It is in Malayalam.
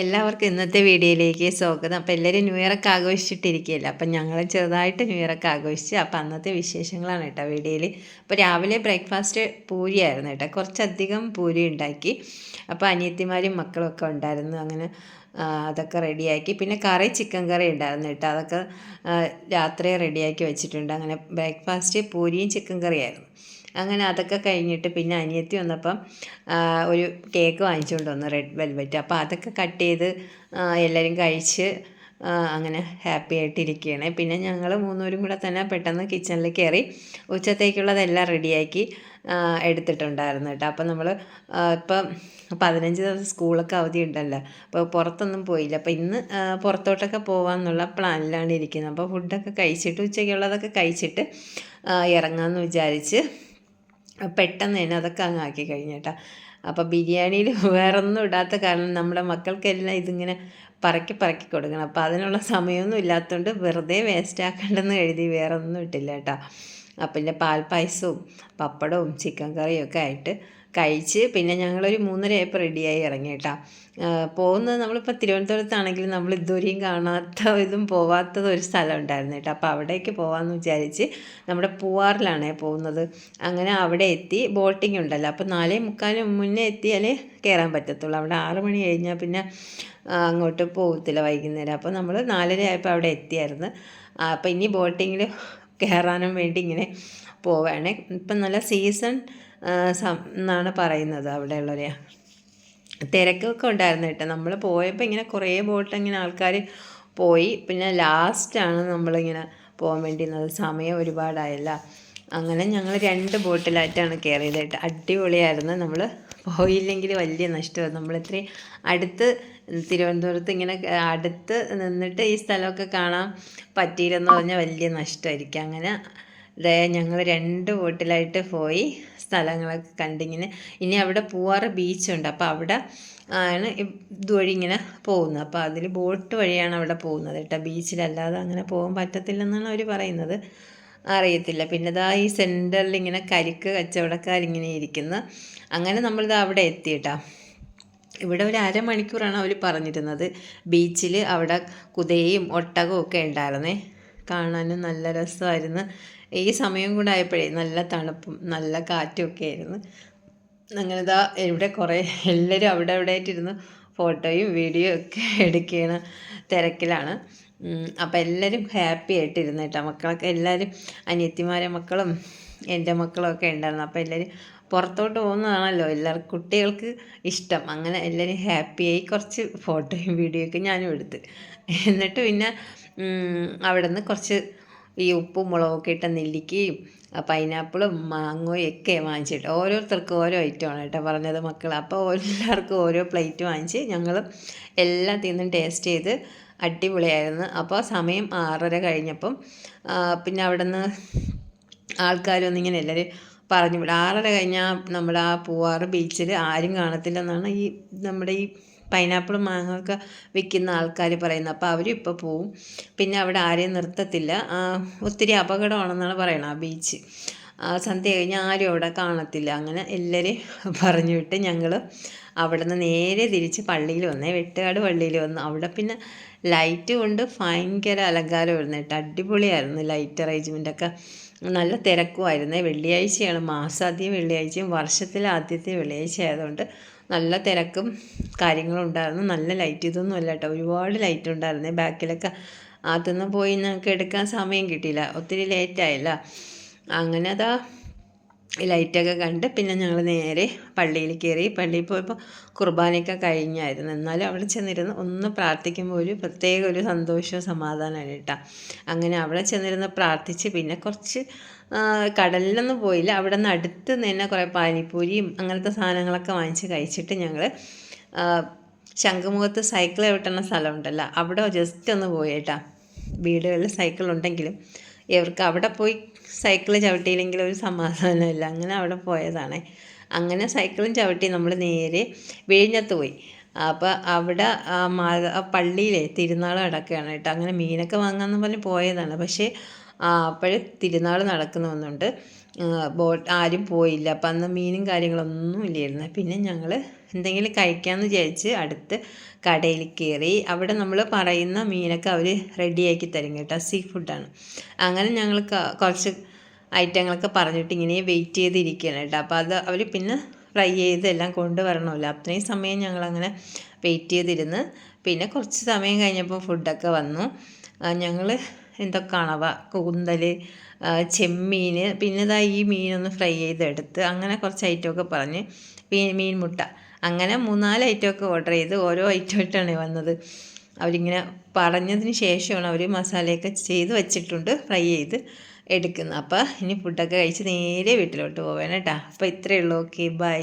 എല്ലാവർക്കും ഇന്നത്തെ വീഡിയോയിലേക്ക് സ്വാഗതം. അപ്പോൾ എല്ലാവരും ന്യൂ ഇയറൊക്കെ ആഘോഷിച്ചിട്ടിരിക്കുകയല്ലേ? അപ്പം ഞങ്ങൾ ചെറുതായിട്ട് ന്യൂ ഇയറൊക്കെ ആഘോഷിച്ച്. അപ്പോൾ അന്നത്തെ വിശേഷങ്ങളാണ് കേട്ടോ വീഡിയോയിൽ അപ്പോൾ രാവിലെ ബ്രേക്ക്ഫാസ്റ്റ് പൂരിയായിരുന്നു കേട്ടോ. കുറച്ചധികം പൂരി ഉണ്ടാക്കി. അപ്പോൾ അനിയത്തിമാരും മക്കളൊക്കെ ഉണ്ടായിരുന്നു. അങ്ങനെ അതൊക്കെ റെഡിയാക്കി. പിന്നെ കറി ചിക്കൻ കറി ഉണ്ടായിരുന്നു കേട്ടോ. അതൊക്കെ രാത്രി റെഡിയാക്കി വെച്ചിട്ടുണ്ട്. അങ്ങനെ ബ്രേക്ക്ഫാസ്റ്റ് പൂരിയും ചിക്കൻ കറിയായിരുന്നു. അങ്ങനെ അതൊക്കെ കഴിഞ്ഞിട്ട് പിന്നെ അനിയത്തി വന്നപ്പം ഒരു കേക്ക് വാങ്ങിച്ചുകൊണ്ട് വന്നു റെഡ് വെൽവെറ്റ് അപ്പോൾ അതൊക്കെ കട്ട് ചെയ്ത് എല്ലാവരും കഴിച്ച് അങ്ങനെ ഹാപ്പി ആയിട്ടിരിക്കുകയാണ്. പിന്നെ ഞങ്ങൾ മൂന്നൂരും കൂടെ തന്നെ പെട്ടെന്ന് കിച്ചണിൽ കയറി ഉച്ചത്തേക്കുള്ളതെല്ലാം റെഡിയാക്കി എടുത്തിട്ടുണ്ടായിരുന്നു കേട്ടോ. അപ്പോൾ നമ്മൾ ഇപ്പം പതിനഞ്ച് ദിവസം സ്കൂളൊക്കെ അവധി ഉണ്ടല്ലോ അപ്പോൾ പുറത്തൊന്നും പോയില്ല. അപ്പോൾ ഇന്ന് പുറത്തോട്ടൊക്കെ പോകാമെന്നുള്ള പ്ലാനിലാണ് ഇരിക്കുന്നത്. അപ്പോൾ ഫുഡൊക്കെ കഴിച്ചിട്ട് ഉച്ചയ്ക്കുള്ളതൊക്കെ കഴിച്ചിട്ട് ഇറങ്ങാമെന്ന് വിചാരിച്ച് പെട്ടെന്ന് തന്നെ അതൊക്കെ അങ്ങ് ആക്കി കഴിഞ്ഞേട്ടാ അപ്പോൾ ബിരിയാണിയിൽ വേറൊന്നും ഇടാത്ത കാരണം നമ്മുടെ മക്കൾക്കെല്ലാം ഇതിങ്ങനെ പറക്കി പറക്കി കൊടുക്കണം. അപ്പോൾ അതിനുള്ള സമയമൊന്നും ഇല്ലാത്തതുകൊണ്ട് വെറുതെ വേസ്റ്റ് ആക്കണ്ടെന്ന് എഴുതി വേറൊന്നും ഇട്ടില്ല കേട്ടോ. അപ്പം പിന്നെ പാൽപ്പായസവും പപ്പടവും ചിക്കൻ കറിയും ഒക്കെ ആയിട്ട് കഴിച്ച് പിന്നെ ഞങ്ങളൊരു മൂന്നരയായപ്പോൾ റെഡിയായി ഇറങ്ങി കേട്ടോ പോകുന്നത് നമ്മളിപ്പോൾ തിരുവനന്തപുരത്താണെങ്കിലും നമ്മൾ ഇതുവരെയും കാണാത്ത ഇതും പോവാത്തത് ഒരു സ്ഥലം ഉണ്ടായിരുന്നു കേട്ടോ അപ്പോൾ അവിടേക്ക് പോകാമെന്ന് വിചാരിച്ച് നമ്മുടെ പൂവാറിലാണ് പോകുന്നത്. അങ്ങനെ അവിടെ എത്തി ബോട്ടിംഗ് ഉണ്ടല്ലോ. അപ്പോൾ നാലേ മുക്കാലും മുന്നേ എത്തിയാലേ കയറാൻ പറ്റത്തുള്ളൂ. അവിടെ ആറ് മണി കഴിഞ്ഞാൽ പിന്നെ അങ്ങോട്ട് പോകത്തില്ല വൈകുന്നേരം. അപ്പോൾ നമ്മൾ നാലര ആയപ്പോൾ അവിടെ എത്തിയായിരുന്നു. അപ്പോൾ ഇനി ബോട്ടിങ്ങിൽ കയറാനും വേണ്ടി ഇങ്ങനെ പോവുകയാണ് ഇപ്പം നല്ല സീസൺ എന്നാണ് പറയുന്നത് അവിടെയുള്ളവരെ. തിരക്കൊക്കെ ഉണ്ടായിരുന്നു കേട്ടോ. നമ്മൾ പോയപ്പോൾ ഇങ്ങനെ കുറേ ബോട്ട് ഇങ്ങനെ ആൾക്കാർ പോയി. പിന്നെ ലാസ്റ്റാണ് നമ്മളിങ്ങനെ പോകാൻ വേണ്ടി നിന്നത്. സമയം ഒരുപാടായല്ല. അങ്ങനെ ഞങ്ങൾ രണ്ട് ബോട്ടിലായിട്ടാണ് കയറിയത് കേട്ടോ. അടിപൊളിയായിരുന്നു. നമ്മൾ പോയില്ലെങ്കിൽ വലിയ നഷ്ടമായിരുന്നു. നമ്മൾ ഇത്രയും അടുത്ത് തിരുവനന്തപുരത്ത് ഇങ്ങനെ അടുത്ത് നിന്നിട്ട് ഈ സ്ഥലമൊക്കെ കാണാൻ പറ്റിയില്ലെന്ന് പറഞ്ഞാൽ വലിയ നഷ്ടമായിരിക്കും. അങ്ങനെ ദേ ഞങ്ങൾ രണ്ട് ബോട്ടിലായിട്ട് പോയി സ്ഥലങ്ങളൊക്കെ കണ്ടിങ്ങനെ. ഇനി അവിടെ പൂവാറ് ബീച്ചുണ്ട്. അപ്പോൾ അവിടെ ആണ് ഇതുവഴി ഇങ്ങനെ പോകുന്നത്. അപ്പോൾ അതിൽ ബോട്ട് വഴിയാണ് അവിടെ പോകുന്നത് കേട്ടോ. ബീച്ചിലല്ലാതെ അങ്ങനെ പോകാൻ പറ്റത്തില്ലെന്നാണ് അവർ പറയുന്നത്. അറിയത്തില്ല. പിന്നെ ഇതാ ഈ സെന്ററിൽ ഇങ്ങനെ കരിക്ക് കച്ചവടക്കാരിങ്ങനെ ഇരിക്കുന്നു. അങ്ങനെ നമ്മളിത് അവിടെ എത്തി കേട്ടോ. ഇവിടെ ഒരു അരമണിക്കൂറാണ് അവർ പറഞ്ഞിരുന്നത്. ബീച്ചിൽ അവിടെ കുതയും ഒട്ടകവും ഒക്കെ ഉണ്ടായിരുന്നേ. കാണാനും നല്ല രസമായിരുന്നു. ഈ സമയം കൂടെ ആയപ്പോഴേ നല്ല തണുപ്പും നല്ല കാറ്റും ഒക്കെ ആയിരുന്നു. അങ്ങനെ ഇതാ ഇവിടെ കുറേ എല്ലാവരും അവിടെ അവിടെ ആയിട്ടിരുന്ന് ഫോട്ടോയും വീഡിയോ ഒക്കെ എടുക്കുകയാണ് തിരക്കിലാണ്. അപ്പം എല്ലാവരും ഹാപ്പി ആയിട്ടിരുന്നു കേട്ടോ. മക്കളൊക്കെ എല്ലാവരും അനിയത്തിമാരെ മക്കളും എന്റെ മക്കളും ഒക്കെ ഉണ്ടായിരുന്നു. അപ്പോൾ എല്ലാവരും പുറത്തോട്ട് പോകുന്നതാണല്ലോ എല്ലാവർക്കും കുട്ടികൾക്ക് ഇഷ്ടം. അങ്ങനെ എല്ലാവരും ഹാപ്പിയായി കുറച്ച് ഫോട്ടോയും വീഡിയോ ഒക്കെ ഞാനും എടുത്ത്. എന്നിട്ട് പിന്നെ അവിടെ നിന്ന് കുറച്ച് ഈ ഉപ്പും മുളകൊക്കെ ഇട്ട നെല്ലിക്കയും പൈനാപ്പിളും മാങ്ങയും ഒക്കെ വാങ്ങിച്ചിട്ട് ഓരോരുത്തർക്കും ഓരോ ഐറ്റമാണ് കേട്ടോ പറഞ്ഞത് മക്കൾ അപ്പോൾ എല്ലാവർക്കും ഓരോ പ്ലേറ്റ് വാങ്ങിച്ച് ഞങ്ങൾ എല്ലാം തിന്നും ടേസ്റ്റ് ചെയ്ത് അടിപൊളിയായിരുന്നു. അപ്പോൾ സമയം ആറര കഴിഞ്ഞപ്പം പിന്നെ അവിടെ നിന്ന് ആൾക്കാരൊന്നും ഇങ്ങനെ എല്ലാവരും പറഞ്ഞു വിടും. ആറര കഴിഞ്ഞാൽ നമ്മൾ ആ പൂവാറ് ബീച്ചിൽ ആരും കാണത്തില്ലെന്നാണ് ഈ നമ്മുടെ ഈ പൈനാപ്പിൾ മാങ്ങൊക്കെ വിൽക്കുന്ന ആൾക്കാർ പറയുന്നത്. അപ്പോൾ അവരും ഇപ്പോൾ പോവും. പിന്നെ അവിടെ ആരെയും നിർത്തത്തില്ല. ഒത്തിരി അപകടമാണെന്നാണ് പറയുന്നത് ആ ബീച്ച്. സന്ധ്യ കഴിഞ്ഞ് ആരും അവിടെ കാണത്തില്ല. അങ്ങനെ എല്ലാവരെയും പറഞ്ഞു വിട്ട് ഞങ്ങൾ അവിടെ നിന്ന് നേരെ തിരിച്ച് പള്ളിയിൽ വന്നേ. വെട്ടുകാട് പള്ളിയിൽ വന്നു. അവിടെ പിന്നെ ലൈറ്റ് കൊണ്ട് ഭയങ്കര അലങ്കാരമായിരുന്നു കേട്ടോ. അടിപൊളിയായിരുന്നു ലൈറ്റ് അറേഞ്ച്മെന്റൊക്കെ നല്ല തിരക്കുമായിരുന്നേ. വെള്ളിയാഴ്ചയാണ്. മാസാദ്യം വെള്ളിയാഴ്ചയും വർഷത്തിലെ ആദ്യത്തെ വെള്ളിയാഴ്ച ആയതുകൊണ്ട് നല്ല തിരക്കും കാര്യങ്ങളും ഉണ്ടായിരുന്നു. നല്ല ലൈറ്റ് ഇതൊന്നും അല്ല കേട്ടോ. ഒരുപാട് ലൈറ്റ് ഉണ്ടായിരുന്നേ. ബാക്കിലൊക്കെ അതൊന്നും പോയി ഞങ്ങൾക്ക് എടുക്കാൻ സമയം കിട്ടിയില്ല. ഒത്തിരി ലേറ്റായില്ല അങ്ങനെ അതാ ലൈറ്റൊക്കെ കണ്ട് പിന്നെ ഞങ്ങൾ നേരെ പള്ളിയിൽ കയറി. പള്ളിയിൽ പോയപ്പോൾ കുർബാനയൊക്കെ കഴിഞ്ഞായിരുന്നു. എന്നാലും അവിടെ ചെന്നിരുന്ന് ഒന്ന് പ്രാർത്ഥിക്കുമ്പോൾ ഒരു പ്രത്യേക ഒരു സന്തോഷവും സമാധാനമാണ് കേട്ടോ അങ്ങനെ അവിടെ ചെന്നിരുന്ന് പ്രാർത്ഥിച്ച് പിന്നെ കുറച്ച് കടലിലൊന്നും പോയില്ല. അവിടെ നിന്ന് അടുത്ത് തന്നെ കുറേ പാനിപ്പൂരിയും അങ്ങനത്തെ സാധനങ്ങളൊക്കെ വാങ്ങിച്ച് കഴിച്ചിട്ട് ഞങ്ങൾ ശംഖുമുഖത്ത് സൈക്കിൾ ചവിട്ടുന്ന സ്ഥലമുണ്ടല്ലോ. അവിടെ ജസ്റ്റ് ഒന്ന് പോയി കേട്ടോ. വീടുകളിൽ സൈക്കിൾ ഉണ്ടെങ്കിലും ഇവർക്ക് അവിടെ പോയി സൈക്കിൾ ചവിട്ടിയില്ലെങ്കിൽ ഒരു സമാധാനമില്ല. അങ്ങനെ അവിടെ പോയതാണ്. അങ്ങനെ സൈക്കിളും ചവിട്ടി നമ്മൾ നേരെ വിഴിഞ്ഞത്ത് പോയി. അപ്പോൾ അവിടെ ആ പള്ളിയിലെ തിരുനാൾ നടക്കുകയാണ് കേട്ടോ. അങ്ങനെ മീനൊക്കെ വാങ്ങാമെന്ന് പറഞ്ഞ് പോയതാണ്. പക്ഷേ അപ്പോഴേ തിരുനാൾ നടക്കുന്നൊന്നുണ്ട് ബോട്ട് ആരും പോയില്ല. അപ്പം അന്ന് മീനും കാര്യങ്ങളൊന്നും ഇല്ലായിരുന്നു. പിന്നെ ഞങ്ങൾ എന്തെങ്കിലും കഴിക്കാമെന്ന് വിചാരിച്ച് അടുത്ത് കടയിൽ കയറി അവിടെ നമ്മൾ പറയുന്ന മീനൊക്കെ അവർ റെഡിയാക്കി തരും കേട്ടോ. സീ ഫുഡാണ് അങ്ങനെ ഞങ്ങൾ കുറച്ച് ഐറ്റങ്ങളൊക്കെ പറഞ്ഞിട്ട് ഇങ്ങനെ വെയിറ്റ് ചെയ്തിരിക്കുകയാണ് കേട്ടോ. അപ്പോൾ അത് അവർ പിന്നെ ഫ്രൈ ചെയ്ത് എല്ലാം കൊണ്ടുവരണമല്ലോ. അത്രയും സമയം ഞങ്ങളങ്ങനെ വെയിറ്റ് ചെയ്തിരുന്ന്. പിന്നെ കുറച്ച് സമയം കഴിഞ്ഞപ്പോൾ ഫുഡൊക്കെ വന്നു. ഞങ്ങൾ എന്തൊക്കെ കണവ കൂന്തൽ ചെമ്മീൻ പിന്നെ ഇതാ ഈ മീനൊന്ന് ഫ്രൈ ചെയ്തെടുത്ത് അങ്ങനെ കുറച്ച് ഐറ്റമൊക്കെ പറഞ്ഞ് മീൻ മുട്ട അങ്ങനെ മൂന്നാൽ ഐറ്റമൊക്കെ ഓർഡർ ചെയ്ത് ഓരോ ഐറ്റമായിട്ടാണ് വന്നത്. അവരിങ്ങനെ പറഞ്ഞതിന് ശേഷമാണ് അവർ മസാലയൊക്കെ ചെയ്ത് വെച്ചിട്ടുണ്ട് ഫ്രൈ ചെയ്ത് എടുക്കുന്നത്. അപ്പോൾ ഇനി ഫുഡൊക്കെ കഴിച്ച് നേരെ വീട്ടിലോട്ട് പോവാണ് കേട്ടോ അപ്പോൾ ഇത്രയേ ഉള്ളൂ. Okay bye